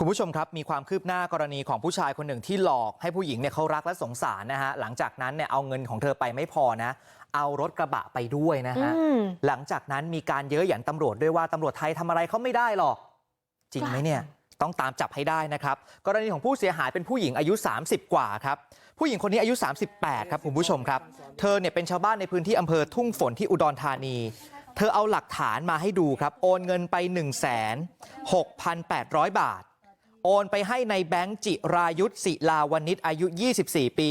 คุณผู้ชมครับมีความคืบหน้ากรณีของผู้ชายคนหนึ่งที่หลอกให้ผู้หญิงเนี่ยเขารักและสงสารนะฮะหลังจากนั้นเนี่ยเอาเงินของเธอไปไม่พอนะเอารถกระบะไปด้วยนะฮะอืมหลังจากนั้นมีการเย้ยหยันตำรวจด้วยว่าตำรวจไทยทำอะไรเขาไม่ได้หรอก จริงไหมเนี่ยต้องตามจับให้ได้นะครับ กรณีของผู้เสียหายเป็นผู้หญิงอายุ 30 กว่าครับผู้หญิงคนนี้อายุ 38 ครับคุณผู้ชมครับ เธอเนี่ยเป็นชาวบ้านในพื้นที่อำเภอทุ่งฝนที่อุดรธานีเธอเอาหลักฐานมาให้ดูครับ โอนเงินไป 1 6 8 0 0 บาทโอนไปให้ในแบงค์จิรายุทธศิลาวนิชอายุ 24 ปี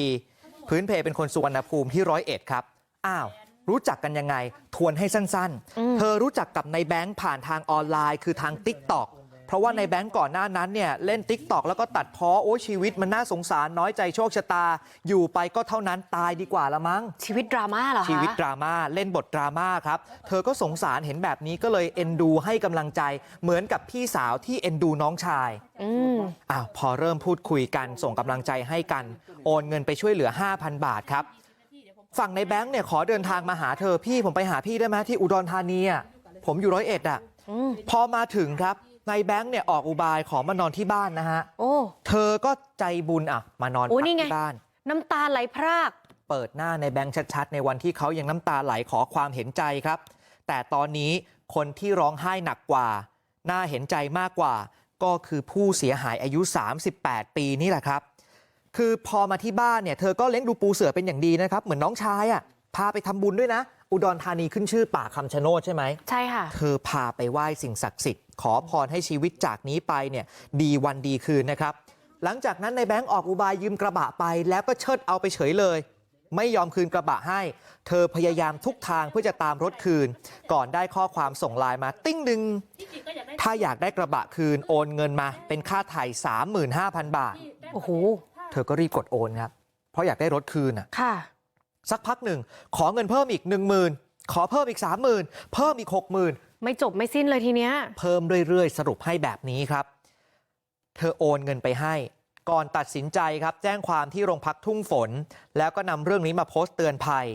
พื้นเพเป็นคนสุวรรณภูมิที่ร้อยเอ็ดครับ อ้าว รู้จักกันยังไง ทวนให้สั้นๆ เธอรู้จักกับในแบงค์ผ่านทางออนไลน์ คือทาง t ิ k t o k เพราะว่าในแบงค์ก่อนหน้านั้นเนี่ยเล่น t ิ k t o k แล้วก็ตัดพ้อโอ้ชีวิตมันน่าสงสารน้อยใจโชคชะตาอยู่ไปก็เท่านั้นตายดีกว่าละมั้งชีวิตดราม่าเหรอคะชีวิตดราม่าเล่นบทดราม่าครับเธอก็สงสารเห็นแบบนี้ก็เลยเอ็นดูให้กำลังใจเหมือนกับพี่สาวที่เอ็นดูน้องชายอืมอ้าวพอเริ่มพูดคุยกันส่งกำลังใจให้กัน โอนเงินไปช่วยเหลือ 5,000 บาทครับฝั่งในแบงค์เนี่ยขอเดินทางมาหาเธอพี่ผมไปหาพี่ได้ไหมที่อุดรธานีอะผมอยู่ร้อยเอ็ดอะอืมพอมาถึงครับใน แบงค์เนี่ยออกอุบายขอมานอนที่บ้านนะฮะโอ้เธอก็ใจบุญอะมานอนโอ้พักนี่ไงที่บ้านน้ำตาไหลพรากเปิดหน้าในแบงค์ชัดๆในวันที่เขายังน้ำตาไหลขอความเห็นใจครับ แต่ตอนนี้คนที่ร้องไห้หนักกว่า น่าเห็นใจมากกว่า ก็คือผู้เสียหายอายุ 38 ปีนี่แหละครับ คือพอมาที่บ้านเนี่ยเธอก็เลี้ยงดูปูเสือเป็นอย่างดีนะครับ เหมือนน้องชายอะ พาไปทำบุญด้วยนะ อุดรธานีขึ้นชื่อป่าคำชะโนดใช่ไหมใช่ค่ะเธอพาไปไหว้สิ่งศักดิ์สิทธิ์ขอพรให้ชีวิตจากนี้ไปเนี่ยดีวันดีคืนนะครับ หลังจากนั้นในแบงค์ออกอุบายยืมกระบะไป แล้วก็เชิดเอาไปเฉยเลย ไม่ยอมคืนกระบะให้ เธอพยายามทุกทางเพื่อจะตามรถคืน ก่อนได้ข้อความส่งไลน์มา ติ้งหนึ่งถ้าอยากได้กระบะคืนโอนเงินมา เป็นค่าไถ่35,000 บาทโอ้โหเธอก็รีบกดโอนครับเพราะอยากได้รถคืนอะค่ะ สักพักหนึ่งขอเงินเพิ่มอีก10,000ขอเพิ่มอีก30,000เพิ่มอีก60,000ไม่จบไม่สิ้นเลยทีเนี้ยเพิ่มเรื่อยๆสรุปให้แบบนี้ครับ เธอโอนเงินไปให้ก่อนตัดสินใจครับแจ้งความที่โรงพักทุ่งฝน แล้วก็นำเรื่องนี้มาโพสต์เตือนภัย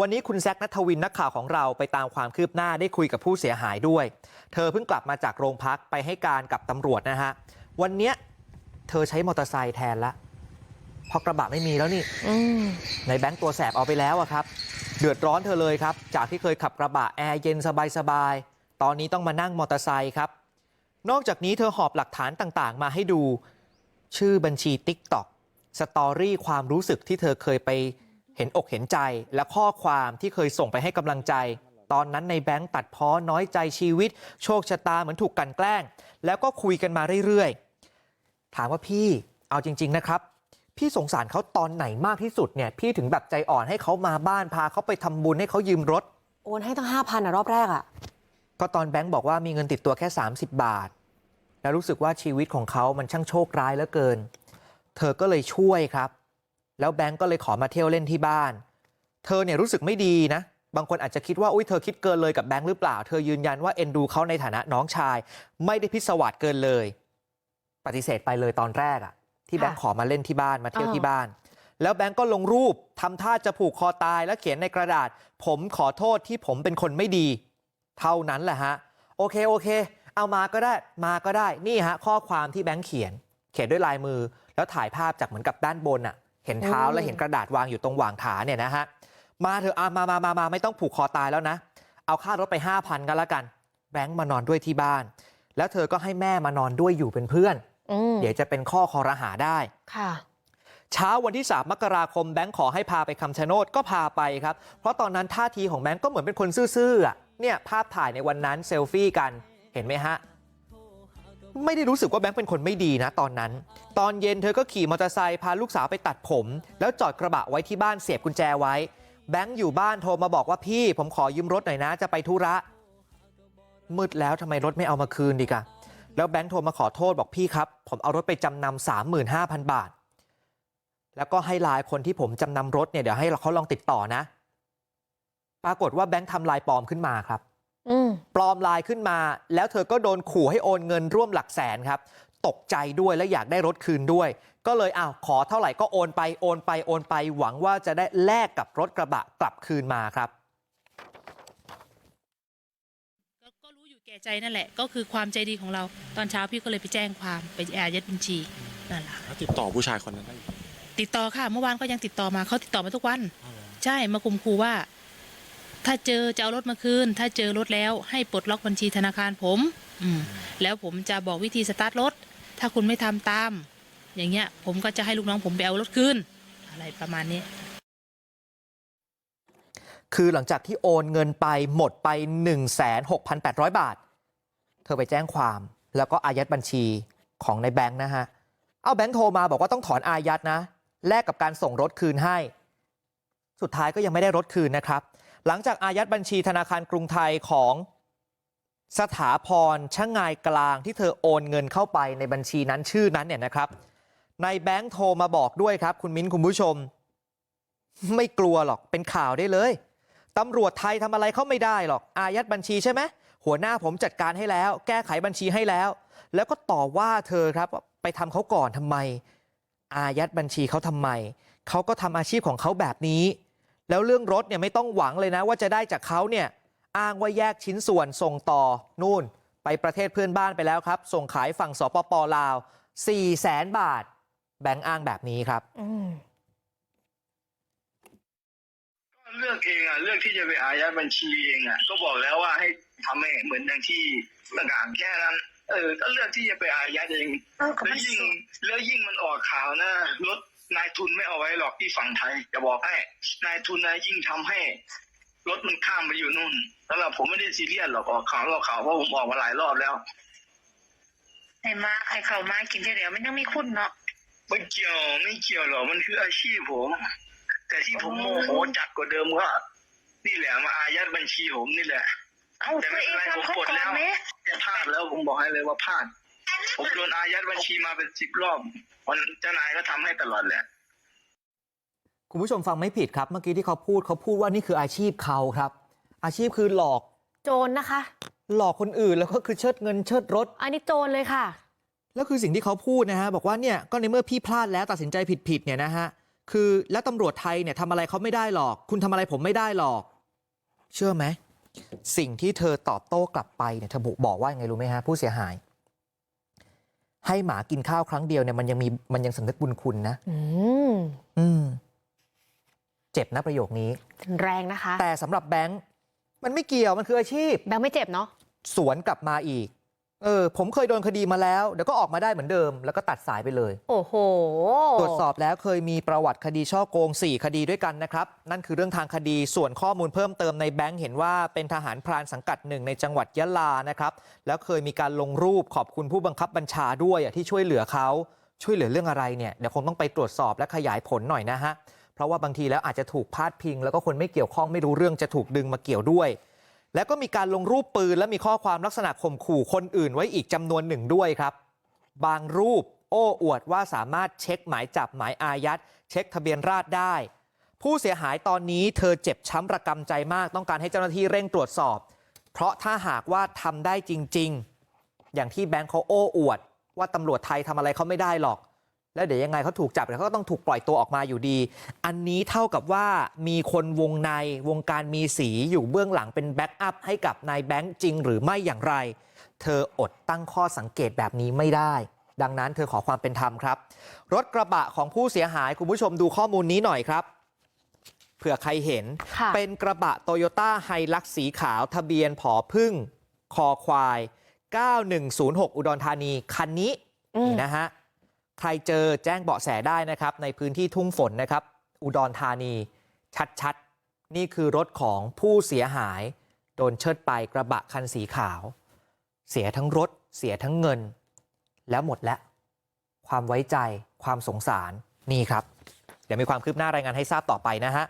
วันนี้คุณแซคนัทวินนักข่าวของเราไปตามความคืบหน้าได้คุยกับผู้เสียหายด้วย เธอเพิ่งกลับมาจากโรงพักไปให้การกับตำรวจนะฮะวันเนี้ยเธอใช้มอเตอร์ไซค์แทนละ เพราะกระบะไม่มีแล้วนี่อืมในแบงค์ตัวแสบเอาไปแล้วอะครับ เดือดร้อนเธอเลยครับ จากที่เคยขับกระบะแอร์เย็นสบายๆตอนนี้ต้องมานั่งมอเตอร์ไซค์ครับ นอกจากนี้เธอหอบหลักฐานต่างๆ มาให้ดูชื่อบัญชี TikTok สตอรี่ความรู้สึกที่เธอเคยไปเห็นอกเห็นใจ และข้อความที่เคยส่งไปให้กำลังใจ ตอนนั้นในแบงค์ตัดพ้อน้อยใจชีวิต โชคชะตาเหมือนถูกกลันแกล้ง แล้วก็คุยกันมาเรื่อยๆ ถามว่าพี่เอาจริง ๆนะครับ พี่สงสารเขาตอนไหนมากที่สุดเนี่ยพี่ถึงแบบใจอ่อนให้เขามาบ้านพาเขาไปทำบุญให้เขายืมรถโอนให้ตั้งห้าพันอะรอบแรกอะก็ตอนแบงค์บอกว่ามีเงินติดตัวแค่ 30 บาท แล้วรู้สึกว่าชีวิตของเขามันช่างโชคร้ายเหลือเกิน เธอก็เลยช่วยครับ แล้วแบงค์ก็เลยขอมาเที่ยวเล่นที่บ้าน เธอเนี่ยรู้สึกไม่ดีนะ บางคนอาจจะคิดว่าอุ้ยเธอคิดเกินเลยกับแบงค์หรือเปล่า เธอยืนยันว่าเอ็นดูเขาในฐานะน้องชาย ไม่ได้พิศวาสเกินเลย ปฏิเสธไปเลยตอนแรกอะที่ แบงค์ขอมาเล่นที่บ้านมาเที่ยวที่บ้านแล้วแบงค์ก็ลงรูปทำท่าจะผูกคอตายแล้วเขียนในกระดาษผมขอโทษที่ผมเป็นคนไม่ดี เท่านั้นแหละฮะโอเคโอเค เอามาก็ได้มาก็ได้นี่ฮะข้อความที่แบงค์เขียน เขียนด้วยลายมือ แล้วถ่ายภาพจากเหมือนกับด้านบนอะ เห็นเท้าอืมและเห็นกระดาษวางอยู่ตรงหว่างขาเนี่ยนะฮะมาเถอะอะมามามามาไม่ต้องผูกคอตายแล้วนะ เอาค่ารถไป5,000กันละกัน แบงค์มานอนด้วยที่บ้าน แล้วเธอก็ให้แม่มานอนด้วยอยู่เป็นเพื่อนอืม เดี๋ยวจะเป็นข้อคอรหาได้ค่ะเช้าวันที่ 3 มกราคมแบงค์ขอให้พาไปคำชะโนดก็พาไปครับ เพราะตอนนั้นท่าทีของแบงค์ก็เหมือนเป็นคนซื่อๆอะเนี่ยภาพถ่ายในวันนั้นเซลฟี่กันเห็นไหมฮะ ไม่ได้รู้สึกว่าแบงค์เป็นคนไม่ดีนะตอนนั้น ตอนเย็นเธอก็ขี่มอเตอร์ไซค์พาลูกสาวไปตัดผม แล้วจอดกระบะไว้ที่บ้านเสียบกุญแจไว้ แบงค์อยู่บ้านโทรมาบอกว่าพี่ ผมขอยืมรถหน่อยนะ จะไปธุระมืดแล้วทำไมรถไม่เอามาคืนดีกะ แล้วแบงค์โทรมาขอโทษบอกพี่ครับผมเอารถไปจำนำสามหมื่นห้าพันบาทแล้วก็ให้ไลน์คนที่ผมจำนำรถเนี่ยเดี๋ยวให้เขาลองติดต่อนะปรากฏว่าแบงค์ทำไลน์ปลอมขึ้นมาครับอืมปลอมไลน์ขึ้นมาแล้วเธอก็โดนขู่ให้โอนเงินร่วมหลักแสนครับตกใจด้วยและอยากได้รถคืนด้วย ก็เลยอ้าวขอเท่าไหร่ก็โอนไปโอนไปโอนไปหวังว่าจะได้แลกกับรถกระบะกลับคืนมาครับ ก็ก็รู้อยู่แก่ ใจนั่นแหละ ก็คือความใจดีของเราตอนเช้าพี่ก็เลยไปแจ้งความไปอายัดบัญชีนั่นแหละแล้วติดต่อผู้ชายคนนั้นได้อีกติดต่อค่ะ เมื่อวานก็ยังติดต่อมาเขาติดต่อมาทุกวัน อ้าวเหรอใช่มาคุมคูว่า ถ้าเจอจะเอารถมาคืน ถ้าเจอรถแล้วให้ปลดล็อกบัญชีธนาคารผม อืม แล้วผมจะบอกวิธีสตาร์ทรถ ถ้าคุณไม่ทำตาม อย่างเงี้ย ผมก็จะให้ลูกน้องผมไปเอารถคืน อะไรประมาณนี้ คือหลังจากที่โอนเงินไปหมดไป 16,800 บาทเธ อไปแจ้งความแล้วก็อายัดบัญชีของในแบงค์นะฮะเอาแบงค์โทรมาบอกว่าต้องถอนอายัดนะแลกกับการส่งรถคืนให้ สุดท้ายก็ยังไม่ได้รถคืนนะครับ หลังจากอายัดบัญชีธนาคารกรุงไทยของสถาพรช่างงายกลางที่เธอโอนเงินเข้าไปในบัญชีนั้นชื่อนั้นเนี่ยนะครับ ในแบงค์โทรมาบอกด้วยครับ คุณมิ้นคุณผู้ชม ไม่กลัวหรอกเป็นข่าวได้เลย ตำรวจไทยทำอะไรเขาไม่ได้หรอกอายัดบัญชีใช่ไหมหัวหน้าผมจัดการให้แล้วแก้ไขบัญชีให้แล้วแล้วก็ต่อว่าเธอครับไปทำเขาก่อนทำไม อายัดบัญชีเขาทำไมเขาก็ทำอาชีพของเขาแบบนี้ แล้วเรื่องรถเนี่ยไม่ต้องหวังเลยนะ ว่าจะได้จากเขาเนี่ยอ้างว่าแยกชิ้นส่วนส่งต่อนู่น ไปประเทศเพื่อนบ้านไปแล้วครับ ส่งขายฝั่งสปปลาว4แสนบาท แบงค์อ้างแบบนี้ครับ อืม ก็ เลือกเองอะเลือกที่จะไปอายัดบัญชีเองอะก็บอกแล้วว่าให้ทำให้เหมือนอย่างที่ต่างๆแค่นั้น เออก็เลือกที่จะไปอายัดเองแล้วยิ่ง แล้วยิ่งมันออกข่าวนะรถนายทุนไม่เอาไว้หรอกที่ฝั่งไทยจะบอกให้ นายทุนนะยิ่งทำให้ รถมันข้ามไปอยู่นู่นแล้วเราผมไม่ได้ซีเรียสหรอกออกข่าวออกข่าวเพราะผมออกมาหลายรอบแล้ว ไอ้มาไอ้เขามากินเดี๋ยวมันยังมีคุณเนาะไม่เกี่ยวไม่เกี่ยวหรอกมันคืออาชีพผม แต่ที่ผมโมโหจัดกว่าเดิมก็นี่แหละมาอายัดบัญชีผมนี่แหละเอ้าตัวเองทำเขาก่อนไหมจะพลาดแล้วผมบอกให้เลยว่าพลาด ผมโดนอายัดบัญชีมาเป็นสิบรอบวันเจ้านายก็ทำให้ตลอดแหละคุณผู้ชมฟังไม่ผิดครับ เมื่อกี้ที่เขาพูดเขาพูดว่านี่คืออาชีพเขาครับ อาชีพคือหลอกโจรนะคะ หลอกคนอื่นแล้วก็คือเชิดเงินเชิดรถ อันนี้โจรเลยค่ะ แล้วคือสิ่งที่เขาพูดนะฮะบอกว่าเนี่ยก็ในเมื่อพี่พลาดแล้วตัดสินใจผิดๆเนี่ยนะฮะ คือแล้วตำรวจไทยเนี่ยทำอะไรเขาไม่ได้หรอกคุณทำอะไรผมไม่ได้หรอกเชื่อไหมสิ่งที่เธอตอบโต้กลับไปเนี่ยเธอบอกว่ายังไงรู้ไหมฮะผู้เสียหาย ให้หมากินข้าวครั้งเดียวเนี่ยมันยังมีมันยังสำนึกบุญคุณนะอืมอืมเจ็บนะประโยคนี้ แรงนะคะ แต่สำหรับแบงค์มันไม่เกี่ยวมันคืออาชีพ แบงค์ไม่เจ็บเนาะสวนกลับมาอีก เออผมเคยโดนคดีมาแล้วเดี๋ยวก็ออกมาได้เหมือนเดิมแล้วก็ตัดสายไปเลย โอ้โหตรวจสอบแล้วเคยมีประวัติคดีช่อโกง 4 คดีด้วยกันนะครับ นั่นคือเรื่องทางคดีส่วนข้อมูลเพิ่มเติมในแบงค์เห็นว่าเป็นทหารพรานสังกัดหนึ่งในจังหวัดยะลานะครับแล้วเคยมีการลงรูปขอบคุณผู้บังคับบัญชาด้วยอะที่ช่วยเหลือเขาช่วยเหลือเรื่องอะไรเนี่ยเดี๋ยวคงต้องไปตรวจสอบและขยายผลหน่อยนะฮะเพราะว่าบางทีแล้วอาจจะถูกพาดพิง แล้วก็คนไม่เกี่ยวข้องไม่รู้เรื่องจะถูกดึงมาเกี่ยวด้วย แล้วก็มีการลงรูปปืนและมีข้อความลักษณะข่มขู่คนอื่นไว้อีกจำนวนหนึ่งด้วยครับบางรูปโอ้อวดว่าสามารถเช็คหมายจับหมายอายัดเช็คทะเบียนราษฎรได้ ผู้เสียหายตอนนี้เธอเจ็บช้ำระกำใจมากต้องการให้เจ้าหน้าที่เร่งตรวจสอบ เพราะถ้าหากว่าทำได้จริง ๆ อย่างที่แบงค์เขาโอ้อวด ว่าตำรวจไทยทำอะไรเขาไม่ได้หรอก แล้วเดี๋ยวยังไงเขาถูกจับเดี๋ยวเขาก็ต้องถูกปล่อยตัวออกมาอยู่ดี อันนี้เท่ากับว่ามีคนวงในวงการมีสีอยู่เบื้องหลังเป็นแบ็กอัพให้กับนายแบงค์จริงหรือไม่อย่างไร เธออดตั้งข้อสังเกตแบบนี้ไม่ได้ ดังนั้นเธอขอความเป็นธรรมครับ รถกระบะของผู้เสียหายคุณผู้ชมดูข้อมูลนี้หน่อยครับเผื่อใครเห็นค่ะเป็นกระบะโตโยต้าไฮลักสีขาวทะเบียนผอพึ่งคอควาย 9106 อุดรธานีคันนี้อืมนี่นะฮะ ใครเจอแจ้งเบาะแสได้นะครับในพื้นที่ทุ่งฝนนะครับอุดรธานีชัดๆนี่คือรถของผู้เสียหายโดนเชิดไปกระบะคันสีขาว เสียทั้งรถเสียทั้งเงิน แล้วหมดแล้ว ความไว้ใจความสงสารนี่ครับ เดี๋ยวมีความคืบหน้ารายงานให้ทราบต่อไปนะฮะ